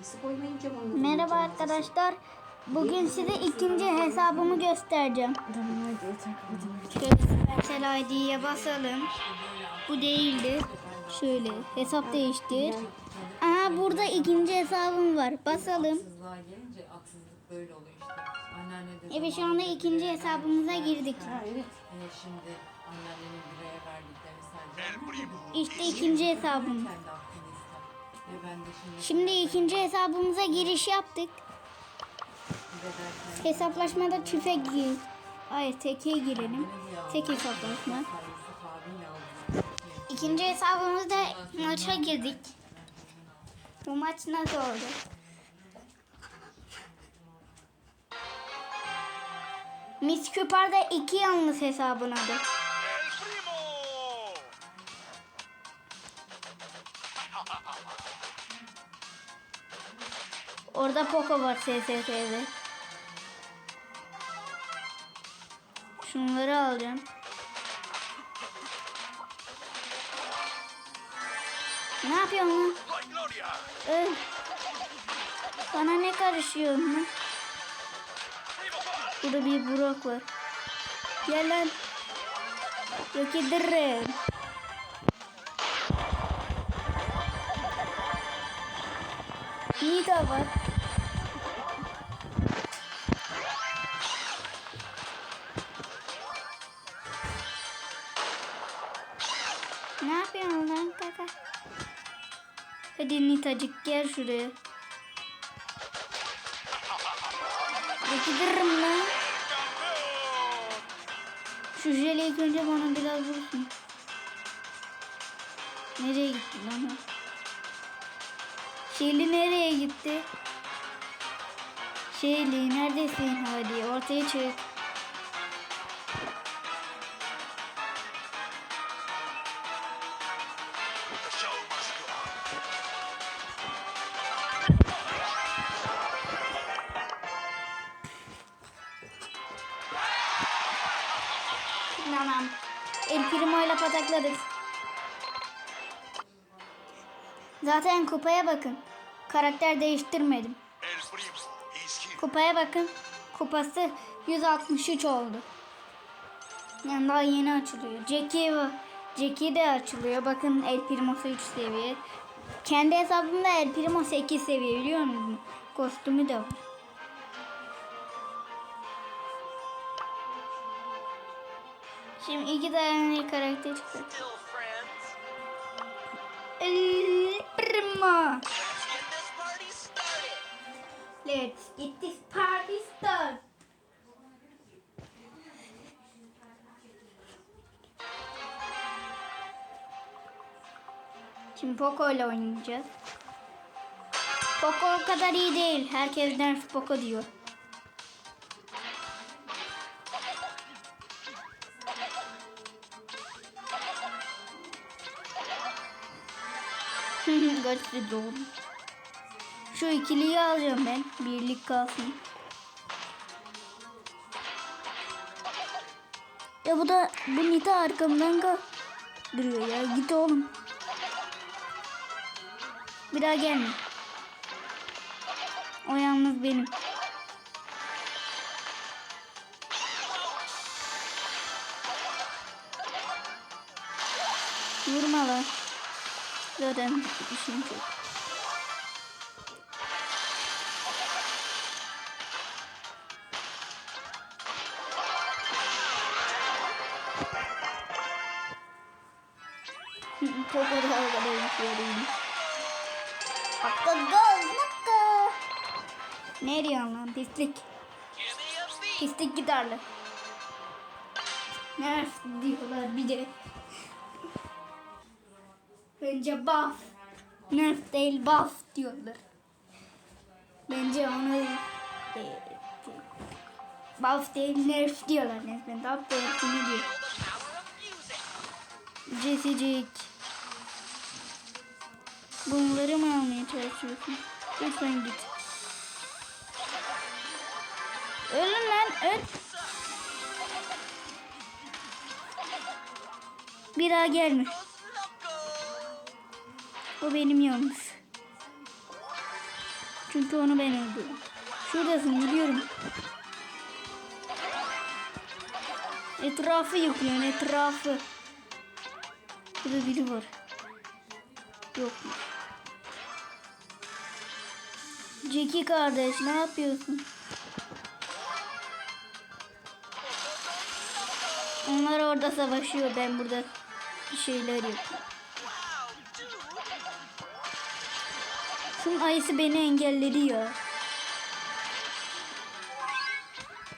Nasıl koymayınca bunu? Merhaba arkadaşlar. Bugün size ikinci hesabımı göstereceğim. Supercell ID'ye basalım. Bu değildi. Şöyle hesap değiştir. Aha burada ikinci hesabım var. Basalım. Evet şu anda ikinci hesabımıza girdik. E, sadece İşte ikinci hesabım. Şimdi ikinci hesabımıza giriş yaptık. Hesaplaşmada tüfe gir. Hayır teke girelim. Tek hesaplaşma. İkinci hesabımızda maça girdik. Bu maç nasıl oldu? Miss Cooper'da iki yalnız hesabın adı. Orada Poco var SST'de. Şunları alacağım. Ne yapıyorsun lan? Öl. Bana ne karışıyor lan? Burada bir Burak var. Gel lan. Yok ederim. Nita var. Hadi Nitacık gel şuraya. Getiririm lan. Şu jeli ilk önce bana biraz vursun. Nereye gitti lan o? Şeli nereye gitti? Şeli neredesin hadi ortaya çık. Primo patakladık. Zaten kupaya bakın. Karakter değiştirmedim. Primo. Kupaya bakın. Kupası 163 oldu. Yani daha yeni açılıyor. Jackie. Jackie de açılıyor. Bakın El Primo'su 3 seviye. Kendi hesabımda El Primo 8 seviye biliyor musunuz? Kostümü de var. Şimdi iki tane karakter get this party started. Let's get this party started. Şimdi Poco ile oynayacağız. Poco o kadar iyi değil. Herkes Nerf Poco diyor. Kaçtı doğru. Şu ikiliyi alacağım ben. Birlik kalsın. Ya bu da bu Nita arkamdan kal duruyor ya. Git oğlum. Bir daha gelme. O yalnız benim. Vurma lan. Zaten işim çok. Poco da kadar yaşıyorum. Hakka gol nakka. Ne diyorsun lan pislik? Pislik gitarlı. Nerf diyorlar bir de. Bence buff. Nerf değil buff diyorlar. Bence onu e, buff değil nerf diyorlar resmen. Buff değil ne diyor? Cesicik. Bunları mı almaya çalışıyorsun? Lütfen git. Ölün lan öl. Bir daha gelme. O benim yalnız. Çünkü onu ben öldürdüm. Şuradasın biliyorum. Etrafı yıkıyorsun etrafı. Burada biri var. Yok. Jackie kardeş ne yapıyorsun? Onlar orada savaşıyor ben burada bir şeyler yapıyorum. Şunun ayısı beni engelledi ya.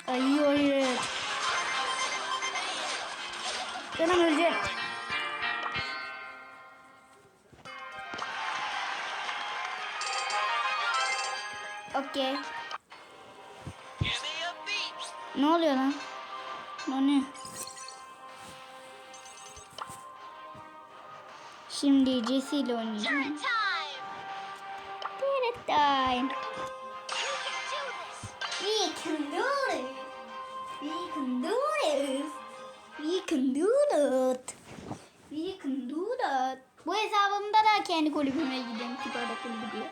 Ayı oraya. Canım öleceğim. Okey. Ne oluyor lan? O ne? Şimdi Jesse ile oynayacağım. Time! We can do this. We can do this. We can do that. We can do that. Bu hesabımda da kendi kulübüme gideceğim. Kibarda kulübü diye.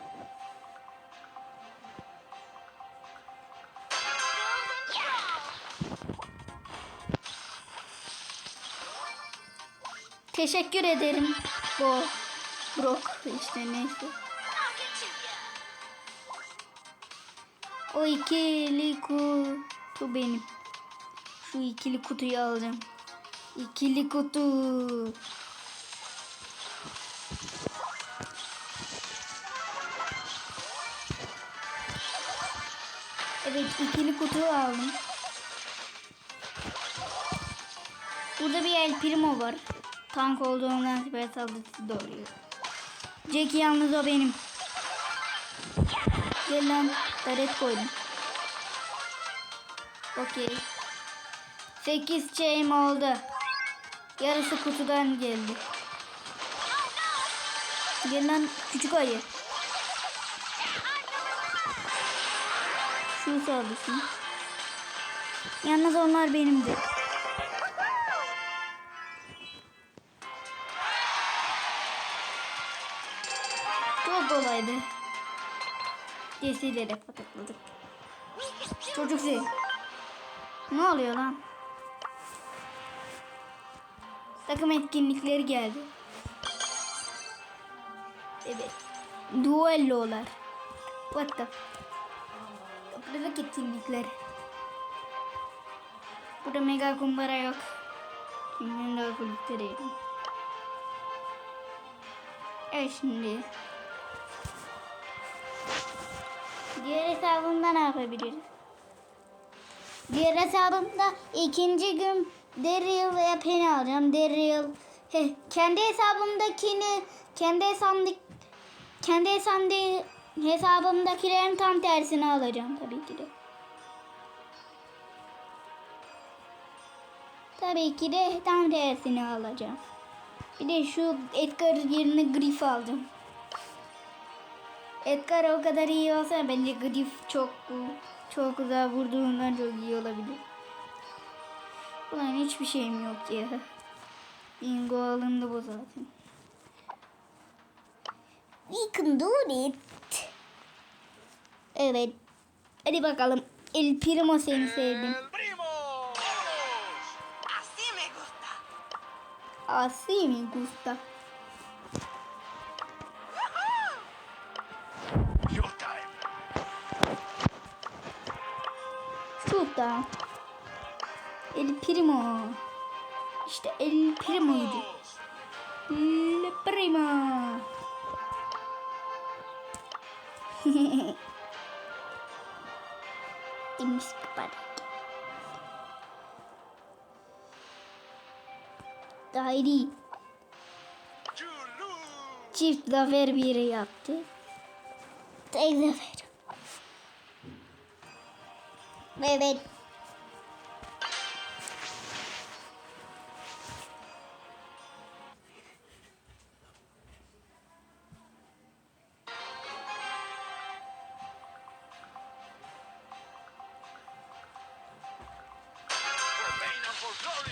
Teşekkür ederim. Bu Brock işte neyse. O ikili kutu benim. Şu ikili kutuyu alacağım. İkili kutu. Evet ikili kutu aldım. Burada bir El Primo var. Tank olduğundan süper saldırısı doğruyor. Jackie yalnız o benim. Gel lan. Taret koydum. Okey. 8 şeyim oldu. Yarısı kutudan geldi. Gel lan küçük ayı. Şu saldırsın. Yalnız onlar benimdi. Çok kolaydı. Cesiyle de patakladık. Çocuk zil. Ne oluyor lan? Takım etkinlikleri geldi. Evet. Duellolar. What the? Topladık etkinlikler. Burada mega kumbara yok. Kimden daha kulüpte değilim. Evet şimdi. Diğer hesabımda ne yapabiliriz? Diğer hesabımda ikinci gün Daryl veya Penny alacağım. Daryl he, kendi hesabımdakini kendi hesabımdaki kendi hesabımda hesabımdakilerin tam tersini alacağım tabii ki de. Tabii ki de tam tersini alacağım. Bir de şu Edgar yerine Griff aldım. Edgar o kadar iyi olsa bence Griff çok çok güzel vurduğundan çok iyi olabilir. Ulan hiçbir şeyim yok ya. Bingo alındı bu zaten. We can do it. Evet. Hadi bakalım. El Primo seni sevdim. Así me gusta. Şurada. El Primo. İşte El Primo'ydu. El Primo. Temiz kapadık. Dairi. Çift zafer biri yaptı. Tek zafer. Evet.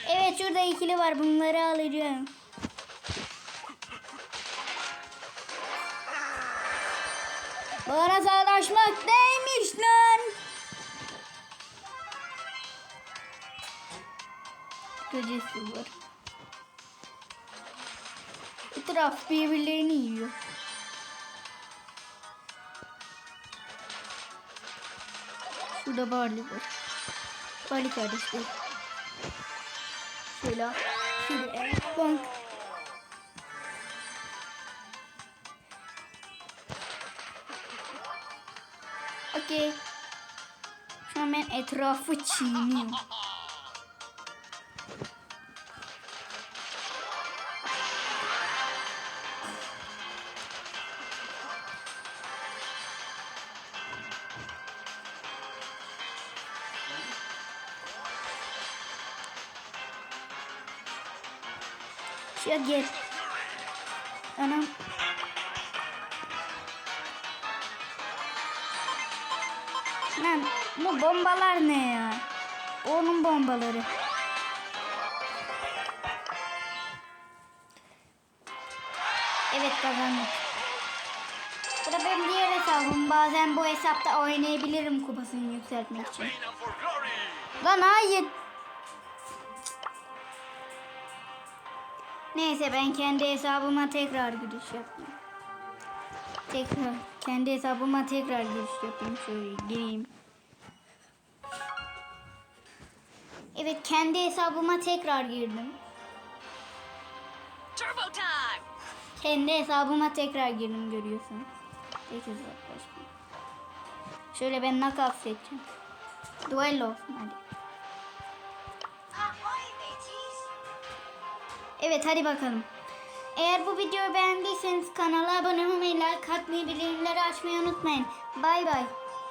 Evet şurada ikili var. Bunları alacağım. Bana savaşmak neymiş lan? Gecesi var. Etraf birbirlerini yiyor. Şurada Barley var. Barley kardeşler. Şöyle. Şöyle. Bank. Okey. Şu an ben etrafı çiğniyorum. Şuraya gel. Anam. Lan bu bombalar ne ya? Onun bombaları. Evet kazandık. Bu da benim diğer hesabım. Bazen bu hesapta oynayabilirim kupasını yükseltmek için. Lan hayır. Neyse ben kendi hesabıma tekrar giriş yapayım. Tekrar kendi hesabıma tekrar giriş yapayım. Şöyle gireyim. Evet kendi hesabıma tekrar girdim. Turbo time! Kendi hesabıma tekrar girdim görüyorsun. Tek hesaplaşma. Şöyle ben knockout seçeceğim. Olsun hadi. Evet hadi bakalım. Eğer bu videoyu beğendiyseniz kanala abone olmayı, like atmayı, bildirimleri açmayı unutmayın. Bay bay.